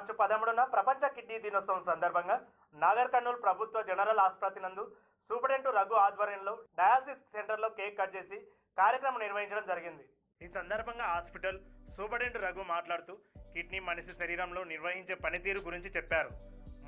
మార్చి పదమూడున ప్రపంచ కిడ్నీ దినోత్సవం సందర్భంగా నాగర్ కర్నూలు ప్రభుత్వ జనరల్ ఆసుపత్రి నందు సూపరింటెండెంట్ రఘు ఆధ్వర్యంలో డయాలసిస్ సెంటర్లో కేక్ కట్ చేసి కార్యక్రమం నిర్వహించడం జరిగింది. ఈ సందర్భంగా హాస్పిటల్ సూపరింటెండెంట్ రఘు మాట్లాడుతూ కిడ్నీ మనిషి శరీరంలో నిర్వహించే పనితీరు గురించి చెప్పారు.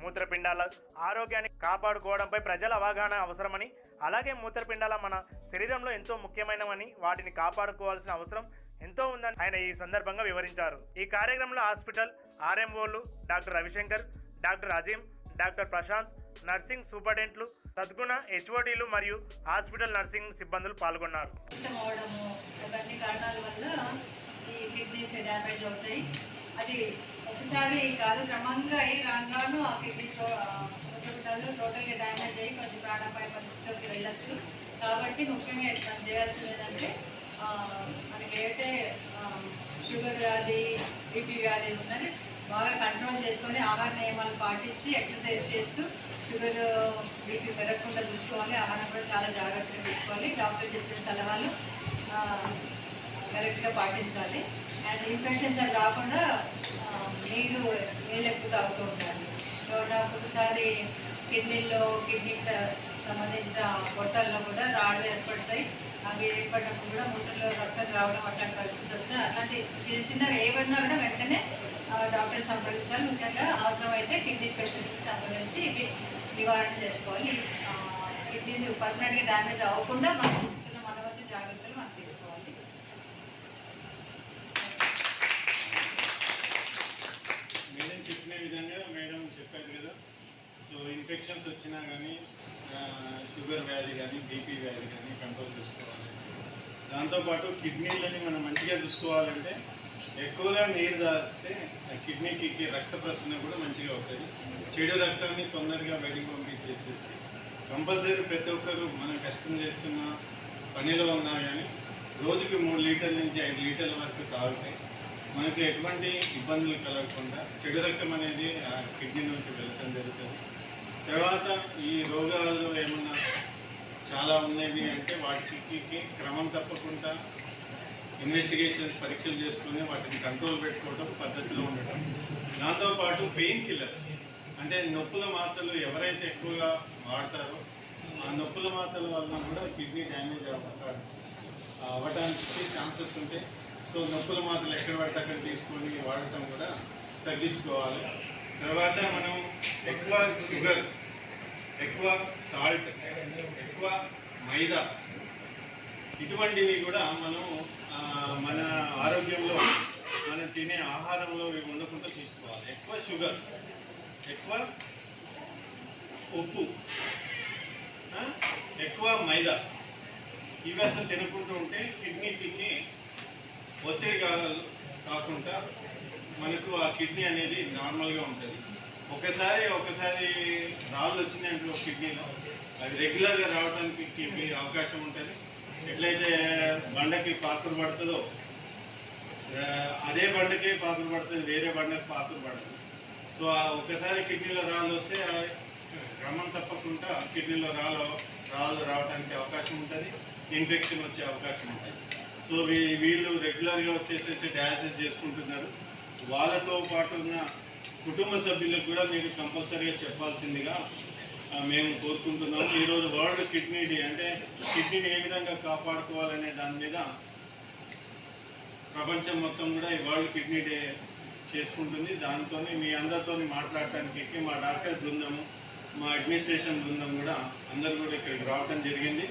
మూత్రపిండాల ఆరోగ్యాన్ని కాపాడుకోవడంపై ప్రజల అవగాహన అవసరమని అలాగే మూత్రపిండాల మన శరీరంలో ఎంతో ముఖ్యమైనవని వాటిని కాపాడుకోవాల్సిన అవసరం ఎంతో ఉందని ఆయన ఈ సందర్భంగా వివరించారు. ఈ కార్యక్రమంలో hospital ఆర్ఎంఓలు doctor Ravishankar doctor Azeem doctor Prashanth nursing సూపరింటెంట్లు Sadguna హెచ్ఓడీలు మరియు హాస్పిటల్ నర్సింగ్ సిబ్బందులు పాల్గొన్నారు. అది ఒకసారి కాదు క్రమంగా అయ్యి రాను రాను ఆ కిడ్నీస్ మూత్రపిండాలు టోటల్గా డ్యామేజ్ అయ్యి కొంచెం ప్రాణాపాయ పరిస్థితిలోకి వెళ్ళచ్చు. కాబట్టి ముఖ్యంగా మనం చేయాల్సింది ఏంటంటే మనకి ఏదైతే షుగర్ వ్యాధి బీపీ వ్యాధి ఉందని బాగా కంట్రోల్ చేసుకొని ఆహార నియమాలు పాటించి ఎక్సర్సైజ్ చేస్తూ షుగర్ బీపీ పెరగకుండా చూసుకోవాలి. ఆహారం కూడా చాలా జాగ్రత్తగా తీసుకోవాలి. డాక్టర్ చెప్పిన సలహాలు కరెక్ట్గా పాటించాలి. అండ్ ఇన్ఫెక్షన్స్ అవి రాకుండా నీరు నీళ్ళు ఎక్కువ తాగుతూ ఉండాలి. ఎవరైనా ఒక్కొక్కసారి కిడ్నీలో కిడ్నీకి సంబంధించిన పొట్టల్లో కూడా రాళ్ళు ఏర్పడతాయి. అవి ఏర్పడినప్పుడు కూడా ముట్టలో రక్తం రావడం అట్లాంటి పరిస్థితి వస్తే అట్లాంటి చిన్న చిన్నవి ఏమన్నా కూడా వెంటనే డాక్టర్ని సంప్రదించాలి. ముఖ్యంగా అవసరమైతే కిడ్నీ స్పెషలిస్ట్ని సంప్రదించి ఇవి నివారణ చేసుకోవాలి. కిడ్నీస్ పర్మనెంట్గా డ్యామేజ్ అవ్వకుండా మనం తీసుకున్న మన వంతు జాగ్రత్తలు మనం తీసుకోవాలి. మేడం చెప్పిన విధంగా మేడం చెప్పారు కదా. సో ఇన్ఫెక్షన్స్ వచ్చినా కానీ షుగర్ వ్యాధి కానీ బీపీ వ్యాధి కానీ కంట్రోల్ చేసుకోవాలి. దాంతోపాటు కిడ్నీలని మనం మంచిగా చూసుకోవాలంటే ఎక్కువగా నీరు తాగితే ఆ కిడ్నీకి రక్త ప్రసరణ కూడా మంచిగా అవుతుంది. చెడు రక్తాన్ని తొందరగా బయటికి పంపించేసేసి కంపల్సరీ ప్రతి ఒక్కరు మనం కష్టం చేస్తున్న పనిలో ఉన్నా కానీ రోజుకి మూడు లీటర్ల నుంచి ఐదు లీటర్ల వరకు తాగుతాయి మనకు ఎటువంటి ఇబ్బందులు కలగకుండా చెడు రక్తం అనేది ఆ కిడ్నీ నుంచి వెళ్ళటం జరుగుతుంది. తర్వాత ఈ రోగాలు ఏమన్నా చాలా ఉన్నవి అంటే వాటికి క్రమం తప్పకుండా ఇన్వెస్టిగేషన్స్ పరీక్షలు చేసుకుని వాటిని కంట్రోల్ పెట్టుకోవడం పద్ధతిలో ఉండటం. దాంతోపాటు పెయిన్ కిల్లర్స్. అంటే నొప్పుల మాత్రలు ఎవరైతే ఎక్కువగా వాడతారో ఆ నొప్పుల మాత్రల వలన కూడా కిడ్నీ డ్యామేజ్ అవ్వ అవ్వడానికి ఛాన్సెస్ ఉంటాయి. సో నొప్పుల మాత్రలు ఎక్కడ పడితే అక్కడ తీసుకొని వాడటం కూడా తగ్గించుకోవాలి. తర్వాత మనం ఎక్కువ షుగర్ ఎక్కువ సాల్ట్ ఎక్కువ మైదా. ఇటువంటివి కూడా మనం మన ఆరోగ్యంలో మనం తినే ఆహారంలో ఇవి ఉండకుండా తీసుకోవాలి. ఎక్కువ షుగర్ ఎక్కువ ఉప్పు ఎక్కువ మైదా. ఇవి అసలు తినకుంటూ ఉంటే కిడ్నీ కిడ్నీ ఒత్తిడి కాకుండా మనకు ఆ కిడ్నీ అనేది నార్మల్గా ఉంటుంది. ఒకసారి ఒకసారి రాళ్ళు వచ్చినాయంటే కిడ్నీలో. అది రెగ్యులర్గా రావడానికి కిడ్నీ అవకాశం ఉంటుంది. ఎట్లయితే బండకి పాత్ర పడుతుందో అదే బండకి పాత్ర పడుతుంది వేరే బండకి పాత్ర పడుతుంది. సో ఒకసారి కిడ్నీలో రాళ్ళు వస్తే క్రమం తప్పకుండా కిడ్నీలో రాళ్ళు రాళ్ళు రావడానికి అవకాశం ఉంటుంది ఇన్ఫెక్షన్ వచ్చే అవకాశం ఉంటుంది. సో వీళ్ళు రెగ్యులర్గా వచ్చేసేసి డయాలసిస్ చేసుకుంటున్నారు. వాళ్ళతో పాటు ఉన్న కుటుంబ సభ్యులకు కూడా మీరు కంపల్సరీగా చెప్పాల్సిందిగా మేము కోరుకుంటున్నాము. ఈరోజు వరల్డ్ కిడ్నీ డే అంటే కిడ్నీని ఏ విధంగా కాపాడుకోవాలనే దాని మీద ప్రపంచం మొత్తం కూడా ఈ వరల్డ్ కిడ్నీ డే చేసుకుంటుంది. దాంతో మీ అందరితో మాట్లాడటానికి మా డాక్టర్ బృందము మా అడ్మినిస్ట్రేషన్ బృందం కూడా అందరు కూడా ఇక్కడికి రావటం జరిగింది.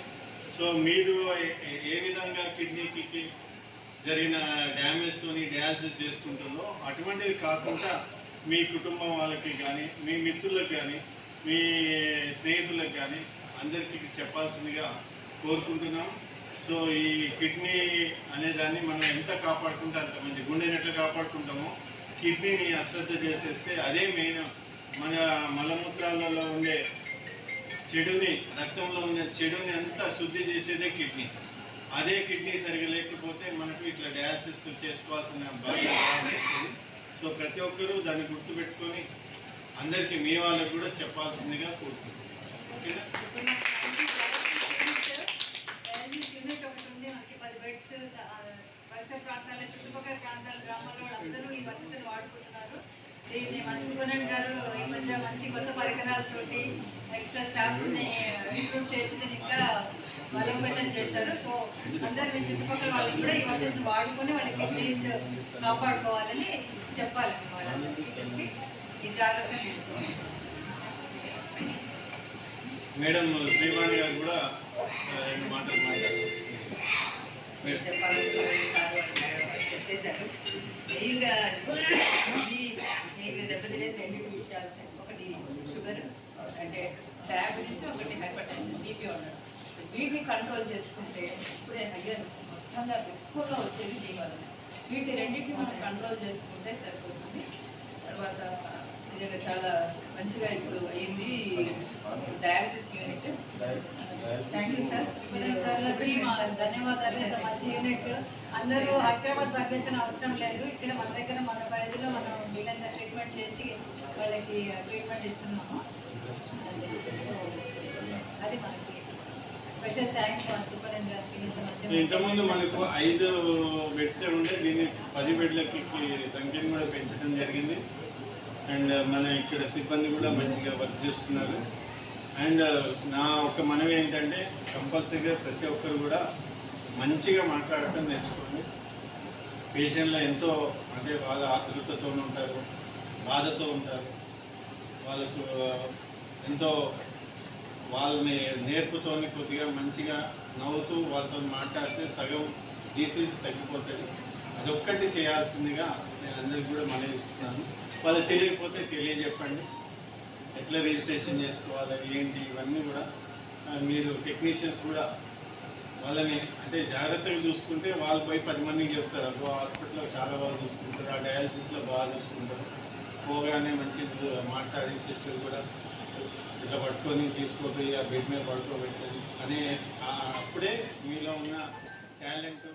సో మీరు ఏ- విధంగా కిడ్నీకి జరిగిన డ్యామేజ్తో డయాలసిస్ చేసుకుంటుందో అటువంటిది కాకుండా మీ కుటుంబం వాళ్ళకి కానీ మీ మిత్రులకు కానీ మీ స్నేహితులకు కానీ అందరికీ చెప్పాల్సిందిగా కోరుకుంటున్నాం. సో ఈ కిడ్నీ అనే దాన్ని మనం ఎంత కాపాడుకుంటే అంత మంచి గుండెని ఎట్లా కాపాడుకుంటామో కిడ్నీని అశ్రద్ధ చేసేస్తే అదే మెయిన్. మన మలమూత్రాలలో ఉండే చెడుని రక్తంలో ఉన్న చెడుని అంతా శుద్ధి చేసేదే కిడ్నీ. అదే కిడ్నీ సరిగా లేకపోతే మనకు ఇట్లా డయాలసిస్ చేసుకోవాల్సిన బాధ్యత సో ప్రతి ఒక్కరూ దాన్ని గుర్తుపెట్టుకొని అందరికీ మీ వాళ్ళకు కూడా చెప్పాల్సిందిగా కోరుకుంటున్నాను. ఓకేనా? మనకి పది బెడ్స్ పరిసర ప్రాంతాల చుట్టుపక్కల ప్రాంతాల గ్రామాల్లో అందరూ ఈ వసతిని వాడుకుంటున్నారు దీన్ని మన సుబ్రహ్మణ్యం గారు ఈ మధ్య మంచి కొత్త పరికరాలతోటి ఎక్స్ట్రా స్టాఫ్ని ఇంప్రూవ్ చేసి దీన్ని ఇంకా బలోపేతం చేశారు సో అందరు మీ చుట్టుపక్కల వాళ్ళకి కూడా ఈ వసతిని వాడుకొని వాళ్ళ కిడ్నీస్ కాపాడుకోవాలని చెప్పాలండి వాళ్ళందరికీ చెప్పి ఈ జాగ్రత్త తీసుకోవాలి మేడం శ్రీవాణి గారు కూడా రెండు మాటలు చెప్పేశారు. మెయిన్గా మీ మీకు దెబ్బతినేది రెండు విషయాలు. ఒకటి షుగర్ అంటే డయాబెటీస్ ఒకటి హైపర్ టెన్షన్ బీపీ ఉండడం. బీపీ కంట్రోల్ చేసుకుంటే ఇప్పుడే అయ్యారు మొత్తంగా ఎక్కువగా వచ్చేది దీనివల్ల వీటి రెండింటిని మనం కంట్రోల్ చేసుకుంటే సరిపోతుంది. తర్వాత నిజంగా చాలా మంచిగా ఇప్పుడు అయింది dialysis unit. Thank you sir sir ధన్యవాదాలు. మంచి యూనిట్. అందరూ హైదరాబాద్ పరిగెత్తన అవసరం లేదు. ఇక్కడ మన దగ్గర మన పరిధిలో మనం వీళ్ళంతా ట్రీట్మెంట్ చేసి వాళ్ళకి ట్రీట్మెంట్ ఇస్తున్నాము. అది మనకి. స్పెషల్ థ్యాంక్స్ మా ఇంతకుముందు మనకు ఐదు బెడ్స్ ఉంటే దీన్ని పది బెడ్లకి సంఖ్యను కూడా పెంచడం జరిగింది. అండ్ మన ఇక్కడ సిబ్బంది కూడా మంచిగా వర్క్ చేస్తున్నారు. అండ్ నా ఒక మనవి ఏంటంటే కంపల్సరీగా ప్రతి ఒక్కరు కూడా మంచిగా మాట్లాడటం నేర్చుకోండి. పేషెంట్లో ఎంతో అంటే బాగా ఆతృతతో ఉంటారు బాధతో ఉంటారు. వాళ్ళకు ఎంతో వాళ్ళని నేర్పుతోని కొద్దిగా మంచిగా నవ్వుతూ వాళ్ళతో మాట్లాడితే సగం డిసీజ్ తగ్గిపోతుంది. అదొక్కటి చేయాల్సిందిగా నేను అందరికి కూడా మనవిస్తున్నాను ఇస్తున్నాను వాళ్ళకి తెలియకపోతే తెలియజెప్పండి. ఎట్లా రిజిస్ట్రేషన్ చేసుకోవాలి ఏంటి ఇవన్నీ కూడా మీరు టెక్నీషియన్స్ కూడా వాళ్ళని అంటే జాగ్రత్తగా చూసుకుంటే వాళ్ళు పోయి పది మందికి చెప్తారు. అబ్బో హాస్పిటల్లో చాలా బాగా చూసుకుంటారు. ఆ డయాలసిస్లో బాగా చూసుకుంటారు. పోగానే మంచి మాట్లాడి సిస్టర్ కూడా ఇట్లా పట్టుకొని తీసుకుపోయి ఆ బెడ్ మీద పడుకోబెట్టని అనే అప్పుడే మీలో ఉన్న టాలెంట్